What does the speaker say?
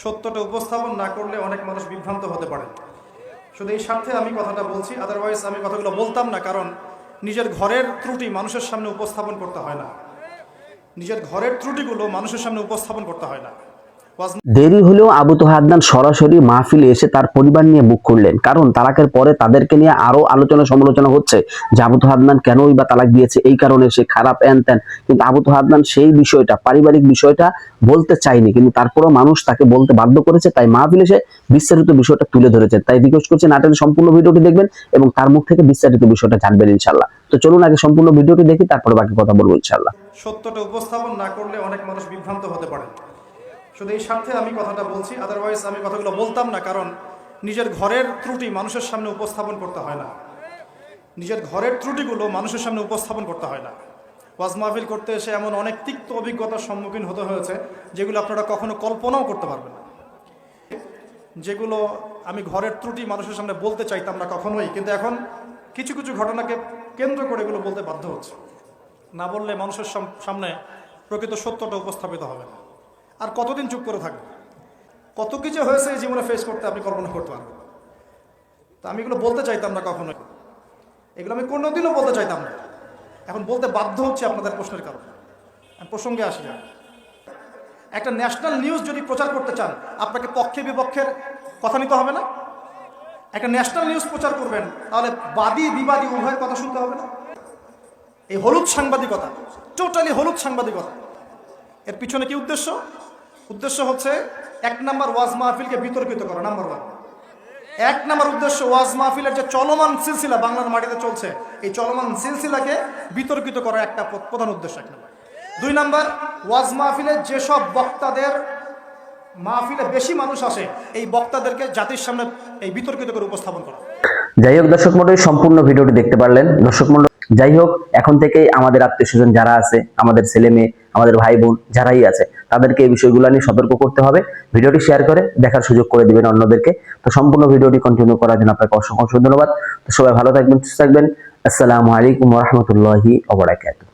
সত্যটা উপস্থাপন না করলে অনেক মানুষ বিভ্রান্ত হতে পারে। শুধু এই স্বার্থে আমি কথাটা বলছি আদারওয়াইজ আমি কথাগুলো বলতাম না, কারণ নিজের ঘরের ত্রুটি মানুষের সামনে উপস্থাপন করতে হয় না। নিজের ঘরের ত্রুটিগুলো মানুষের সামনে উপস্থাপন করতে হয় না। দেরি হলেও আবু তোহা আদনান সরাসরি মাহফিলে এসে তার পরিবার নিয়ে মুখ খুললেন। কারণ তালাকের পরে তাদেরকে নিয়ে আরও আলোচনা সমালোচনা হচ্ছে যে আবু তোহা আদনান কেনই বা তালাক দিয়েছে, এই কারণে সে খারাপ এন তেন কিন্তু আবু তোহা আদনান সেই বিষয়টা, পারিবারিক বিষয়টা বলতে চায়নি, কিন্তু তারপরও মানুষ তাকে বলতে বাধ্য করেছে, তাই মাহফিলে এসে বিস্তারিত বিষয়টা তুলে ধরেছে তাই রিকোয়েস্ট করছে নাটের সম্পূর্ণ ভিডিওটি দেখবেন এবং তার মুখ থেকে বিস্তারিত বিষয়টা জানবেন ইনশাল্লাহ তো চলুন আগে সম্পূর্ণ ভিডিওটি দেখি, তারপরে বাকি কথা বলব ইনশাল্লাহ সত্যটা উপস্থাপন না করলে অনেক মানুষ বিভ্রান্ত হতে পারে। শুধু এই স্বার্থে আমি কথাটা বলছি আদারওয়াইজ আমি কথাগুলো বলতাম না, কারণ নিজের ঘরের ত্রুটি মানুষের সামনে উপস্থাপন করতে হয় না। নিজের ঘরের ত্রুটিগুলো মানুষের সামনে উপস্থাপন করতে হয় না। ওয়াজ মাহফিল করতে এসে এমন অনেক তিক্ত অভিজ্ঞতার সম্মুখীন হতে হয়েছে, যেগুলো আপনারা কখনো কল্পনাও করতে পারবেন না। যেগুলো আমি ঘরের ত্রুটি মানুষের সামনে বলতে চাইতাম না কখনোই, কিন্তু এখন কিছু কিছু ঘটনাকে কেন্দ্র করে এগুলো বলতে বাধ্য হচ্ছে। না বললে মানুষের সাম- সামনে প্রকৃত সত্যটা উপস্থাপিত হবে না। আর কতদিন চুপ করে থাকবে? কত কিছু হয়েছে এই জীবনে ফেস করতে আপনি কল্পনা করতে পারবেন তা আমি এগুলো বলতে চাইতাম না কখনোই। এগুলো আমি কোনোদিনও বলতে চাইতাম না। এখন বলতে বাধ্য হচ্ছে আপনাদের প্রশ্নের কারণে। আমি প্রসঙ্গে আসি না। একটা ন্যাশনাল নিউজ যদি প্রচার করতে চান, আপনাকে পক্ষে বিপক্ষের কথা নিতে হবে না? একটা ন্যাশনাল নিউজ প্রচার করবেন, তাহলে বাদী বিবাদী উভয়ের কথা শুনতে হবে না? এই হলুদ সাংবাদিকতা টোটালি হলুদ সাংবাদিকতা, এর পিছনে কি উদ্দেশ্য? উদ্দেশ্য হচ্ছে এক নাম্বার ওয়াজ মাহফিলকে বিতর্কিত করা, নাম্বার ওয়ান এক নাম্বার উদ্দেশ্য ওয়াজ মাহফিলের যে চলমান সিলসিলা বাংলার মাটিতে চলছে, এই চলমান সিলসিলাকে বিতর্কিত করা একটা প্রধান উদ্দেশ্য এক নাম্বার। দুই নাম্বার, ওয়াজ মাহফিলের যেসব বক্তাদের মাহফিলে বেশি মানুষ আসে, এই বক্তাদেরকে জাতির সামনে এই বিতর্কিত করে উপস্থাপন করা। যাই হোক, দর্শক মন্ডলী সম্পূর্ণ ভিডিওটি দেখতে পারলেন। দর্শক মন্ডল যাই হোক, এখন থেকেই আমাদের আত্মীয় স্বজন যারা আছে, আমাদের ছেলে মেয়ে, আমাদের ভাই বোন যারাই আছে, তাদেরকে এই বিষয়গুলো নিয়ে সতর্ক করতে হবে। ভিডিওটি শেয়ার করে দেখার সুযোগ করে দিবেন অন্যদেরকে। তো সম্পূর্ণ ভিডিওটি কন্টিনিউ করার জন্য আপনাকে অসংখ্য ধন্যবাদ। তো সবাই ভালো থাকবেন, সুস্থ থাকবেন। আসসালামু আলাইকুম রহমতুল্লাহি ওবরাকাতুহ